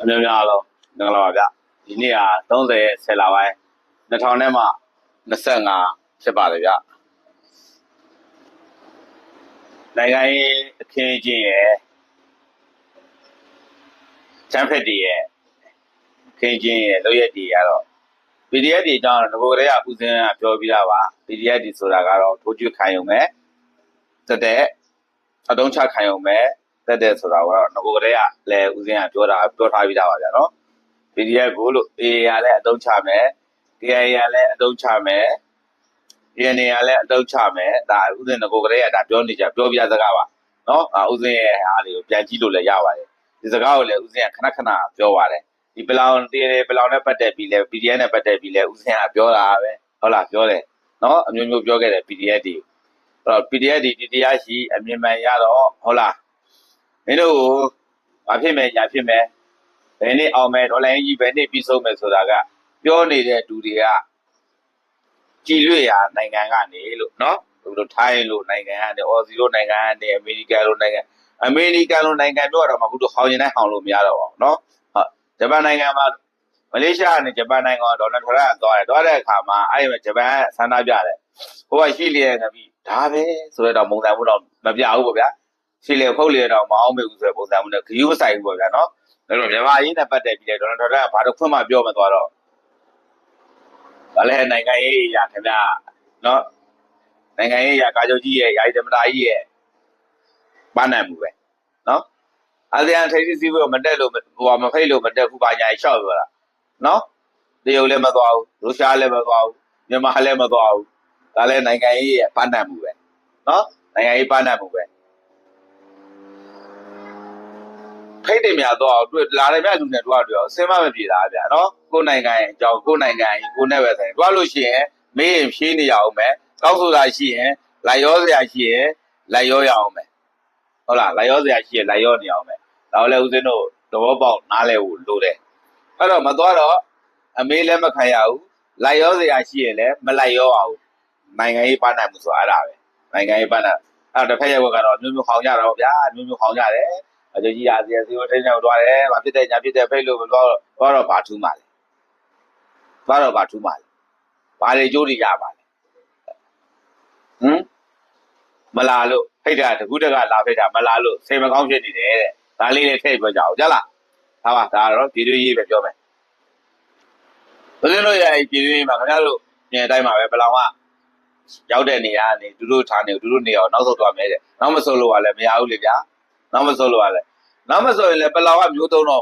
အများများလုံးငင်္ဂလာပါဗျဒီနေ့က30ရက်10လပိုင်း2000နဲ့မှ25ဖြစ်ပါတယ်ဗျနိုင်ငံရေးအခင်းအကျင်းရဲ့ချမ်းဖက်တည်ရဲ့အခင်းအကျင်းရဲ့လုပ်ရက်တည်ရတော့ PDF တွေအကြောင်းတော့ငကိုကလေးကဦးစင်းကပြောပြီးသားပါ PDF တွေဆိုတာကတော့ထိုးကျွတ်ခံရုံပဲတက်တဲ့အတုံးချခံရုံပဲ တက်တဲ့ဆိုတာကတော့ငကိုကလေးကလည်းဦးစင်းကပြောတာပြောထားပြီးသားပါဗျာနော် PDF ကိုလို့ AA ရလည်းအတုံးချမယ် KIA ရလည်းအတုံးချမယ် DNA ရလည်းအတုံးချမယ်ဒါဦးစင်းငကိုကလေးကဒါပြောနေကြပြောပြစကားပါနော်အာဦးစင်းရဲ့အားလေးကိုပြန်ကြည့်လို့လည်းရပါတယ်ဒီစကားကိုလည်းဦးစင်းကခဏခဏပြောပါတယ်ဒီပလောင်တည်တယ်ပလောင်နဲ့ပတ်သက်ပြီးလဲ PDF နဲ့ပတ်သက်ပြီးလဲဦးစင်းကပြောတာပဲဟုတ်လားပြောတယ်နော်အမျိုးမျိုးပြောခဲ့တယ် PDF တွေအဲ့တော့ PDF တွေဒီတရားရှိအမြင်မှန်ရတော့ဟုတ်လား မင်းတို့ကိုဘာဖြစ်မယ်ညာဖြစ်မယ်ဘယ်နေ့အောင်မယ်ဒေါ်လာရင်းကြီးဘယ်နေ့ပြီးဆုံးမယ်ဆိုတာကပြောနေတဲ့သူတွေကကြည်လွေရာနိုင်ငံကနေလို့နော်ဟိုလိုထိုင်းလို့နိုင်ငံကနေအော်စီလိုနိုင်ငံကနေအမေရိကန်လိုနိုင်ငံအမေရိကန်လိုနိုင်ငံပြောတော့မှအခုတို့ဟောင်းရင်တိုင်းဟောင်းလို့မရတော့ပါဘူးနော်ဂျပန်နိုင်ငံမှာမလေးရှားနဲ့ဂျပန်နိုင်ငံကဒေါ်နယ်ထရန့်သွားတယ်သွားတဲ့အခါမှာအဲ့ဒီမှာဂျပန်ဆန္ဒပြတယ်ဟိုကရှိလျက်ငပြီးဒါပဲဆိုတော့မုံတန်မှုတော့မပြဘူးပေါ့ဗျာ ရှိလျက်ဖုတ်လျက်တော့မအောင်မေဘူးဆိုတဲ့ပုံစံမျိုးနဲ့ဂယူးမဆိုင်ဘူးပေါ့ဗျာနော်ဒါတော့မြန်မာရေးနဲ့ပတ်သက်ပြီးလေဒေါ်နယ်ထရန့်ကဘာတော့ခွင့်မပြောမသွားတော့ဒါလည်းနိုင်ငံရေးအရာခင်ဗျာနော်နိုင်ငံရေးအရာကာချုပ်ကြီးရဲ့ယာယီသမ္မတကြီးရဲ့ပန်းနိုင်မှုပဲနော်အာဆီယံထိပ်သီးစည်းဝေးကိုမတက်လို့ဟိုဟာမဖိတ်လို့မတက်ဘူးပါညာကြီးရှောက်ပြောတာနော်တရုတ်လည်းမသွားဘူးရုရှားလည်းမသွားဘူးမြန်မာလည်းမသွားဘူးဒါလည်းနိုင်ငံရေးရဲ့ပန်းနိုင်မှုပဲနော်နိုင်ငံရေးပန်းနိုင်မှုပဲ ဖိတ်တယ်များတော့တွေ့လာတယ်များလူနဲ့တွေ့တွေ့အောင်အစင်မမပြေတာဗျာနော်ကိုယ်နိုင်ငံရဲ့အကြောင်းကိုယ်နိုင်ငံရဲ့ကိုယ်နဲ့ပဲဆိုင်တွေ့လို့ရှိရင်မေးရင်ဖြေးနေရအောင်မယ်ကောက်ဆိုတာရှိရင်လိုက်ရောစရာရှိရင်လိုက်ရောရအောင်မယ်ဟုတ်လားလိုက်ရောစရာရှိရင်လိုက်ရောနေအောင်မယ်ဒါလည်းဦးဇင်းတို့သဘောပေါက်နားလဲဖို့လိုတယ်အဲ့တော့မသွားတော့အမေးလည်းမခံရဘူးလိုက်ရောစရာရှိရင်လည်းမလိုက်ရောအောင်နိုင်ငံရေးပန်းနိုင်မှုဆိုအဲ့ဒါပဲနိုင်ငံရေးပန်းနိုင်အဲ့တော့တစ်ဖက်ရဲ့ဘက်ကတော့မျိုးမျိုးခေါင်းကြတာပေါ့ဗျာမျိုးမျိုးခေါင်းကြတယ် အကြကြီးအာဆီယံစီကိုထိန်းချုပ်သွားတယ်ဗာဖြစ်တဲ့ညာဖြစ်တဲ့ဖိတ်လို့မသွားတော့သွားတော့ဘာထူးမှလဲသွားတော့ဘာထူးမှလဲဘာတွေကြိုးတွေရပါလဲဟမ်မလာလို့ဖိတ်တာတကူးတကလာဖိတ်တာမလာလို့စိတ်မကောင်းဖြစ်နေတယ်တဲ့ဒါလေးလည်းထည့်ပြောကြအောင်ကြလားဟာပါဒါတော့ပြည်တွင်းရေးပဲပြောမယ်ဘယ်လိုလို့ရအဲ့ပြည်တွင်းရေးမှာခင်ဗျားတို့ညအတိုင်းမှာပဲဘလောင်ကရောက်တဲ့နေရာကနေသူတို့ထားနေသူတို့နေအောင်နောက်ဆုတ်သွားမယ်တဲ့နောက်မဆုတ်လို့ကလည်းမရဘူးလေဗျာ နောက်မဆုတ်လို့ကလည်းနောက်မဆုတ်ရင်လည်းဘလောင်ကမျိုးသုံးတော့